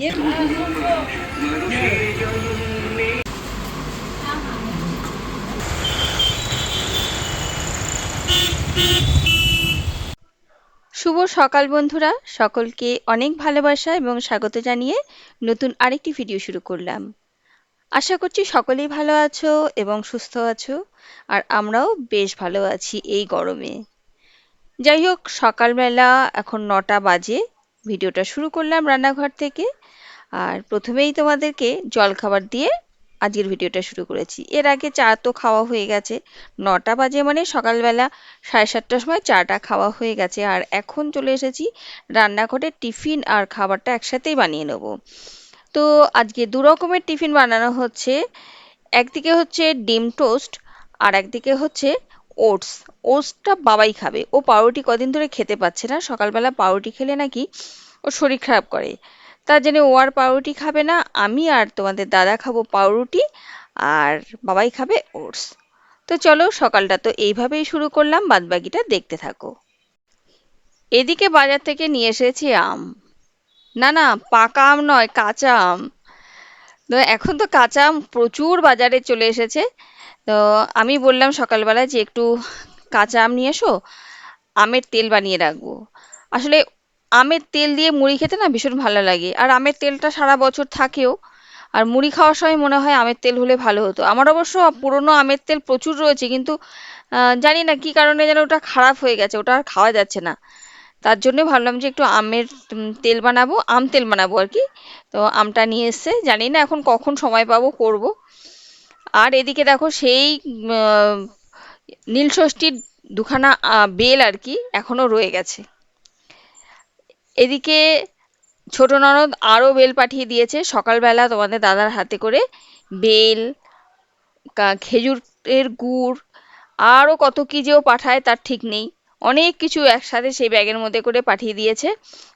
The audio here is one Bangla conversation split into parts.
শুভ সকাল বন্ধুরা, সকলকে অনেক ভালোবাসা এবং স্বাগত জানিয়ে নতুন আরেকটি ভিডিও শুরু করলাম। আশা করছি সকলেই ভালো আছো এবং সুস্থ আছো, আর আমরাও বেশ ভালো আছি এই গরমে। যাই হোক, সকালবেলা এখন নটা বাজে ভিডিওটা শুরু করলাম রান্নাঘর থেকে। আর প্রথমেই তোমাদেরকে জলখাবার দিয়ে আজকের ভিডিওটা শুরু করেছি। এর আগে চা তো খাওয়া হয়ে গেছে। নটা বাজে মানে সকালবেলা সাড়ে সাতটার সময় চাটা খাওয়া হয়ে গেছে। আর এখন চলে এসেছি রান্নাঘরে টিফিন আর খাবারটা একসাথেই বানিয়ে নেব। তো আজকে দু রকমের টিফিন বানানো হচ্ছে। একদিকে হচ্ছে ডিম টোস্ট, আর একদিকে হচ্ছে ওটস। ওটসটা বাবাই খাবে। ও পাউরুটি কদিন ধরে খেতে পাচ্ছে না। সকালবেলা পাউরুটি খেলে নাকি ওর শরীর খারাপ করে। তার জন্য ও আর পাউরুটি খাবে না। আমি আর তোমাদের দাদা খাব পাউরুটি আর বাবাই খাবে ওটস। তো চলো সকালটা তো এইভাবেই শুরু করলাম। বাদবাকিটা দেখতে থাকো। এদিকে বাজার থেকে নিয়ে এসেছি আম। না না, পাকা আম নয়, কাঁচা আম। তো এখন তো কাঁচা আম প্রচুর বাজারে চলে এসেছে। তো আমি বললাম সকালবেলা যে একটু কাঁচা আম নিয়ে এসো, আমের তেল বানিয়ে রাখব। আসলে আমের তেল দিয়ে মুড়ি খেতে না ভীষণ ভালো লাগে। আর আমের তেলটা সারা বছর থাকেও। আর মুড়ি খাওয়ার সময় মনে হয় আমের তেল হলে ভালো হতো। আমার অবশ্য পুরনো আমের তেল প্রচুর রয়েছে, কিন্তু জানি না কি কারণে যেন ওটা খারাপ হয়ে গেছে, ওটা আর খাওয়া যাচ্ছে না। তার জন্য ভাবলাম যে একটু আমের তেল বানাবো, আম তেল বানাবো আর কি। তো আমটা নিয়ে এসছে, জানি না এখন কখন সময় পাবো, করব। আর এদিকে দেখো সেই নীলষষ্ঠীর দুখানা বেল আর কি এখনও রয়ে গেছে। এদিকে ছোট ননদ আরও বেল পাঠিয়ে দিয়েছে। সকালবেলা তোমাদের দাদার হাতে করে বেল খেজুরের গুড় আরও কত কি যেও পাঠায় তার ঠিক নেই। অনেক কিছু একসাথে সেই ব্যাগের মধ্যে করে পাঠিয়ে দিয়েছে।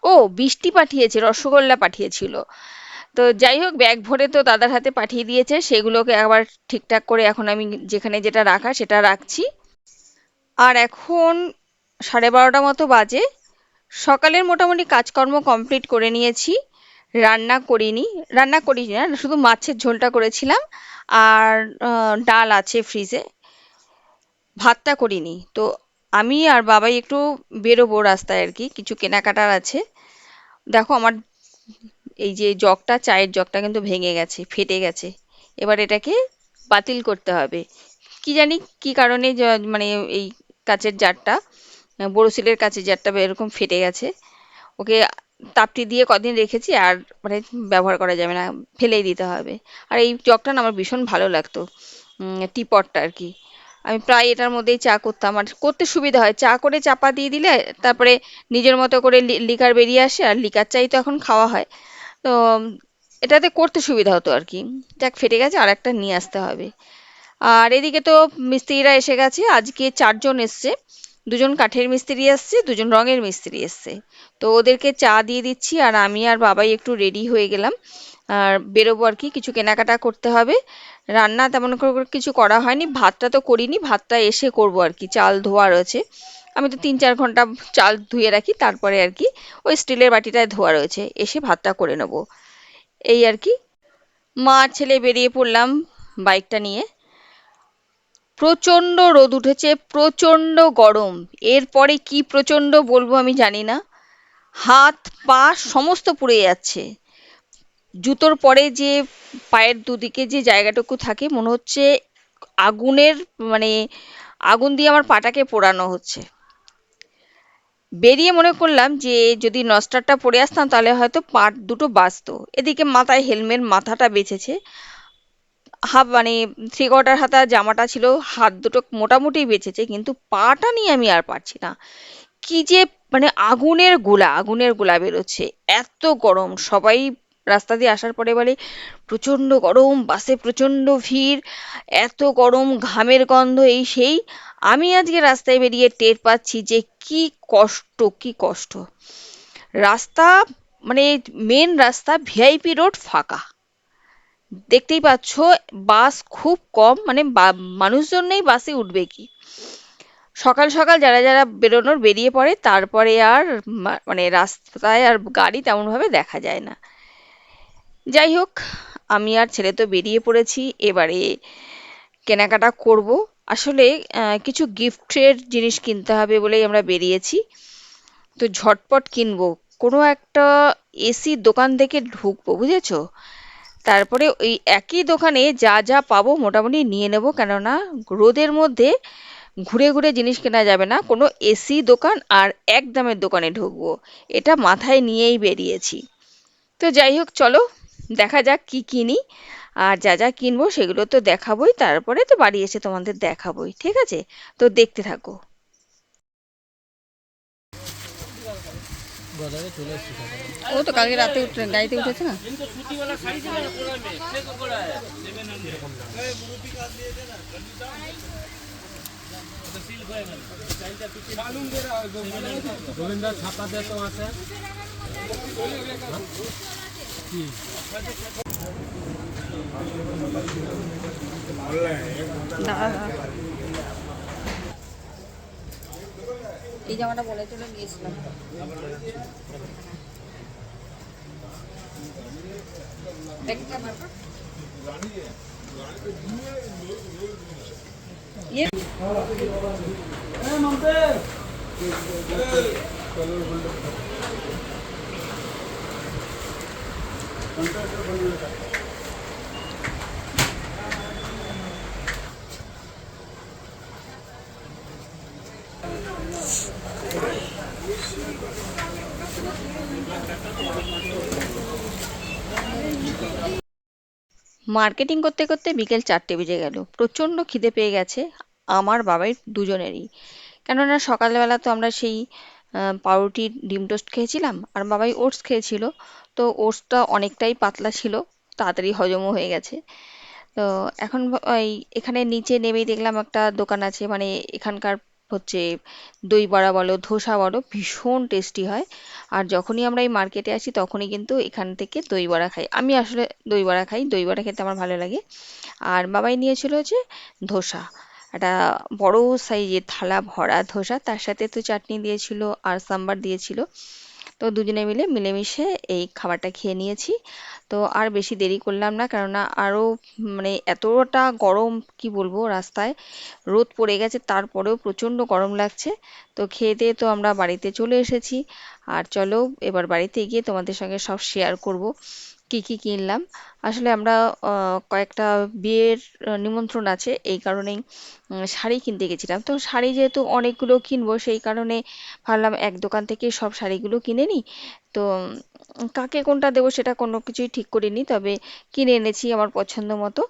ও, বৃষ্টি পাঠিয়েছে, রসগোল্লা পাঠিয়েছিল। তো যাই হোক, ব্যাগ ভরে তো দাদার হাতে পাঠিয়ে দিয়েছে, সেগুলোকে আবার ঠিকঠাক করে এখন আমি যেখানে যেটা রাখা সেটা রাখছি। আর এখন সাড়ে বারোটা মতো বাজে। সকালের মোটামুটি কাজকর্ম কমপ্লিট করে নিয়েছি। রান্না করিনি রান্না করিনি না, শুধু মাছের ঝোলটা করেছিলাম। আর ডাল আছে ফ্রিজে। ভাতটা করিনি। তো আমি আর বাবাই একটু বেরোবো রাস্তায় আর কি, কিছু কেনাকাটার আছে। দেখো আমার এই যে জগটা, চায়ের জগটা কিন্তু ভেঙে গেছে, ফেটে গেছে। এবার এটাকে বাতিল করতে হবে। কি জানি কি কারণে মানে এই কাচের জারটা, বোরোসিলের কাচের জারটা এরকম ফেটে গেছে। ওকে তাপটি দিয়ে কদিন রেখেছি, আর মানে ব্যবহার করা যাবে না, ফেলেই দিতে হবে। আর এই জগটা না আমার ভীষণ ভালো লাগতো টিপটটা আর কি। আমি প্রায় এটার মধ্যেই চা করতাম। আর করতে সুবিধা হয়। চা করে চাপা দিয়ে দিলে তারপরে নিজের মতো করে লিকার বেরিয়ে আসে আর লিকার চাই তো এখন খাওয়া হয়। তো এটাতে করতে সুবিধা হতো আর কি। যাক, ফেটে গেছে আর একটা নিয়ে আসতে হবে। আর এদিকে তো মিস্ত্রিরা এসে গেছে। আজকে চারজন এসছে। দুজন কাঠের মিস্ত্রি এসছে, দুজন রঙের মিস্ত্রি এসছে। তো ওদেরকে চা দিয়ে দিচ্ছি আর আমি আর বাবাই একটু রেডি হয়ে গেলাম। আর বেরোবো আর কি, কিছু কেনাকাটা করতে হবে। রান্না তেমন করে কিছু করা হয়নি, ভাতটা তো করিনি, ভাতটা এসে করব আর কি, চাল ধোয়া রয়েছে। আমি তো তিন চার ঘণ্টা চাল ধুয়ে রাখি, তারপরে আর কি, ওই স্টিলের বাটিটায় ধোয়া রয়েছে, এসে ভাতটা করে নেব। এই আর কি, মা ছেলে বেরিয়ে পড়লাম বাইকটা নিয়ে। প্রচণ্ড রোদ উঠেছে, প্রচণ্ড গরম, এরপরে কি প্রচণ্ড বলব আমি জানি না। হাত পা সমস্ত পুড়ে যাচ্ছে। জুতোর পরে যে পায়ের দুদিকে যে জায়গাটুকু থাকে, মনে হচ্ছে আগুনের মানে আগুন দিয়ে আমার পাটাকে পোড়ানো হচ্ছে। বেরিয়ে মনে করলাম যে যদি নস্টারটা পরে আসতাম তাহলে হয়তো পা দুটো বাঁচতো। এদিকে মাথায় হেলমেট, মাথাটা বেঁচেছে। হাফ মানে থ্রি কোয়ার্টার হাতা জামাটা ছিল, হাত দুটো মোটামুটি বেঁচেছে, কিন্তু পাটা নিয়ে আমি আর পারছি না। কি যে মানে আগুনের গোলা আগুনের গোলা বেরোচ্ছে। এত গরম, সবাই রাস্তা দিয়ে আসার পরে বলে, প্রচণ্ড গরম, বাসে প্রচণ্ড ভিড়, এত গরম, ঘামের গন্ধ, এই সেই। আমি আজকে রাস্তায় বেরিয়ে টের পাচ্ছি যে কি কষ্ট কি কষ্ট। রাস্তা মানে মেন রাস্তা ভিআইপি রোড ফাঁকা। দেখতেই পাচ্ছ, বাস খুব কম মানে মানুষজন নেই বাসে উঠবে কি? সকাল সকাল যারা যারা বেরোনোর, বেরিয়ে পড়ে, তারপরে আর মানে রাস্তায় আর গাড়ি তেমনভাবে দেখা যায় না। যাই হোক আমি আর ছেলে তো বেরিয়ে পড়েছি, এবারে কেনাকাটা করব। আসলে কিছু গিফটের জিনিস কিনতে হবে বলেই আমরা বেরিয়েছি। তো ঝটপট কিনবো। কোনো একটা এসির দোকান থেকে ঢুকবো, বুঝেছ? তারপরে ওই একই দোকানে যা যা পাবো মোটামুটি নিয়ে নেব, কেননা রোদের মধ্যে ঘুরে ঘুরে জিনিস কেনা যাবে না। কোনো এসি দোকান আর এক দামের দোকানে ঢুকবো। এটা মাথায় নিয়েই বেরিয়েছি। তো যাই হোক চলো দেখা যাক কি কিনি। আর যা যা কিনবো সেগুলো তো দেখাবোই, তারপরে তো বাড়ি এসে তোমাদের দেখাবোই, ঠিক আছে? তো দেখতে থাকো। ও তো কালকে রাতে উঠে, গাড়িতে উঠেছে না? ছাপা তো আছে এই জামাটা বলে চলে গিয়েছিলাম দেখতে পারবা? ইয়ে মার্কেটিং করতে করতে বিকেল চারটে বেজে গেল। প্রচণ্ড খিদে পেয়ে গেছে আমার বাবাই দুজনেরই। কেননা সকালবেলা তো আমরা সেই পাউরুটি, ডিম টোস্ট খেয়েছিলাম আর বাবাই ওটস খেয়েছিল। তো ওটসটা অনেকটাই পাতলা ছিল, তাড়াতাড়ি হজমও হয়ে গেছে। তো এখন ওই এখানে নিচে নেমেই দেখলাম একটা দোকান আছে মানে এখানকার হচ্ছে দই বড়া বলো, ধোসা বলো, ভীষণ টেস্টি হয়। আর যখনই আমরা এই মার্কেটে আসি, তখনই কিন্তু এখান থেকে দই বড়া খাই। আমি আসলে দই বড়া খাই, দই বড়া খেতে আমার ভালো লাগে। আর বাবাই নিয়েছিল হচ্ছে ধোসা। একটা বড় সাইজের থালা, ভরা ধোসা, তার সাথে তো চাটনি দিয়েছিল আর সাম্বার দিয়েছিল। তো দুজনে মিলে মিলেমিশে এই খাবারটা খেয়ে নিয়েছি। তো আর বেশি দেরি করলাম না, কেননা আরও মানে এতটা গরম, কি বলব, রাস্তায় রোদ পড়ে গেছে, তারপরেও প্রচণ্ড গরম লাগছে। তো খেয়ে দিয়ে তো আমরা বাড়িতে চলে এসেছি। আর চলো, এবার বাড়িতে গিয়ে তোমাদের সঙ্গে সব শেয়ার করব। কি কি কিনলাম? আসলে আমরা কয়েকটা বিয়ের নিমন্ত্রণ আছে, এই কারণেই শাড়ি কিনতে গেছিলাম। তো শাড়ি যেহেতু অনেকগুলো কিনবো, সেই কারণে ভাবলাম এক দোকান থেকে সব শাড়িগুলো কিনে নিই। তো কাকে কোনটা দেবো সেটা কোনো কিছুই ঠিক করিনি, তবে কিনে এনেছি আমার পছন্দ মতো।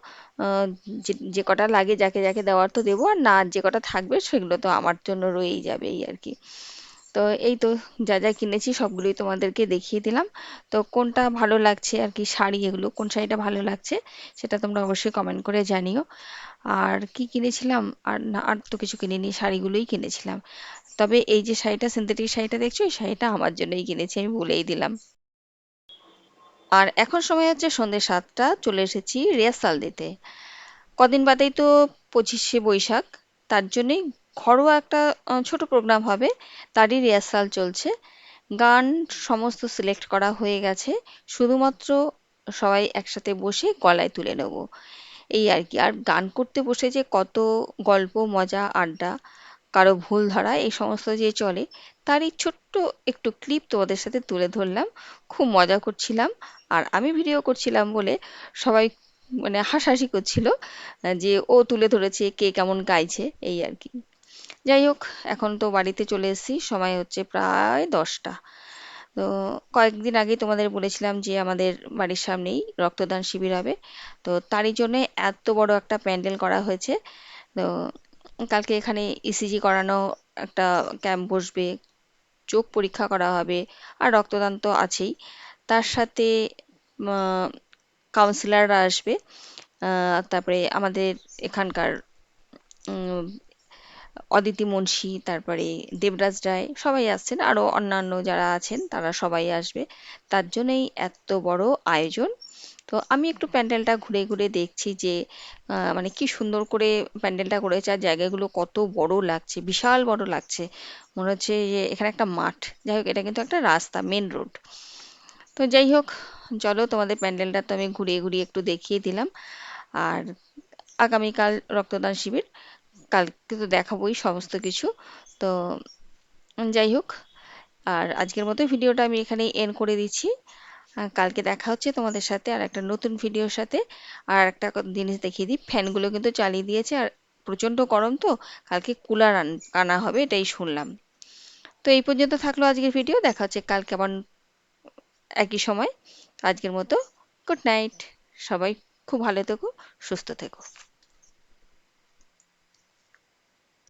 যে কটা লাগে যাকে যাকে দেওয়ার তো দেবো, আর না যে কটা থাকবে সেগুলো তো আমার জন্য রয়েই যাবে, এই আর কি। তো এই তো যা যা কিনেছি সবগুলোই তোমাদেরকে দেখিয়ে দিলাম। তো কোনটা ভালো লাগছে আর কি শাড়ি এগুলো, কোন শাড়িটা ভালো লাগছে সেটা তোমরা অবশ্যই কমেন্ট করে জানিও। আর কি কিনেছিলাম? আর না, আর তো কিছু কিনিনি, শাড়িগুলোই কিনেছিলাম। তবে এই যে শাড়িটা সিনথেটিক শাড়িটা দেখছ? এই শাড়িটা আমার জন্যই কিনেছি, আমি বলেই দিলাম। আর এখন সময় হচ্ছে সন্ধ্যে সাতটা, চলে এসেছি রিহার্সাল দিতে। কদিন বাদেই তো পঁচিশে বৈশাখ, তার জন্যই ঘরোয়া একটা ছোট প্রোগ্রাম হবে। তারই রিহার্সাল চলছে। গান সমস্ত সিলেক্ট করা হয়ে গেছে। শুধুমাত্র সবাই একসাথে বসে গলায় তুলে নেব। এই আর কি। আর গান করতে বসে যে কত গল্প, মজা, আড্ডা, কারও ভুল ধরা, এই সমস্ত যে চলে, তারই ছোট্ট একটু ক্লিপ তোমাদের সাথে তুলে ধরলাম। খুব মজা করছিলাম। আর আমি ভিডিও করছিলাম বলে সবাই মানে হাসাহাসি করছিল যে ও তুলে ধরেছে, কে কেমন গাইছে, এই আর কি। যাই হোক, এখন তো বাড়িতে চলে এসেছি, সময় হচ্ছে প্রায় দশটা। তো কয়েকদিন আগে তোমাদের বলেছিলাম যে আমাদের বাড়ির সামনেই রক্তদান শিবির হবে। তো তারই জন্য এত বড় একটা প্যান্ডেল করা হয়েছে। তো কালকে এখানে ইসিজি করানো একটা ক্যাম্প বসবে, চোখ পরীক্ষা করা হবে, আর রক্তদান তো আছেই। তার সাথে কাউন্সিলররা আসবে। তারপরে আমাদের এখানকার অদিতি মুন্সি, তারপরে দেবরাজ রায়, সবাই আসছেন। আরও অন্যান্য যারা আছেন, তারা সবাই আসবে। তার জন্যই এত বড় আয়োজন। তো আমি একটু প্যান্ডেলটা ঘুরে ঘুরে দেখছি যে মানে কি সুন্দর করে প্যান্ডেলটা করেছে আর জায়গাগুলো কত বড় লাগছে, বিশাল বড় লাগছে। মনে হচ্ছে যে এখানে একটা মাঠ। যাই হোক, এটা কিন্তু একটা রাস্তা মেন রোড তো যাই হোক, চলো তোমাদের প্যান্ডেলটা তো আমি ঘুরিয়ে ঘুরিয়ে একটু দেখিয়ে দিলাম। আর আগামীকাল রক্তদান শিবির। কালকে তো দেখাবোই সমস্ত কিছু। তো, যাই হোক, আর আজকের মতো ভিডিওটা আমি এখানেই এন্ড করে দিচ্ছি। কালকে দেখা হচ্ছে তোমাদের সাথে আর একটা নতুন ভিডিওর সাথে। আর একটা জিনিস দেখিয়ে দিই, ফ্যানগুলো কিন্তু চালিয়ে দিয়েছে আর প্রচণ্ড গরম তো, কালকে কুলার আনা হবে এটাই শুনলাম। তো এই পর্যন্ত থাকল আজকের ভিডিও, দেখা হচ্ছে কালকে আবার একই সময়। আজকের মতো গুড নাইট সবাই খুব ভালো থেকো, সুস্থ থেকো।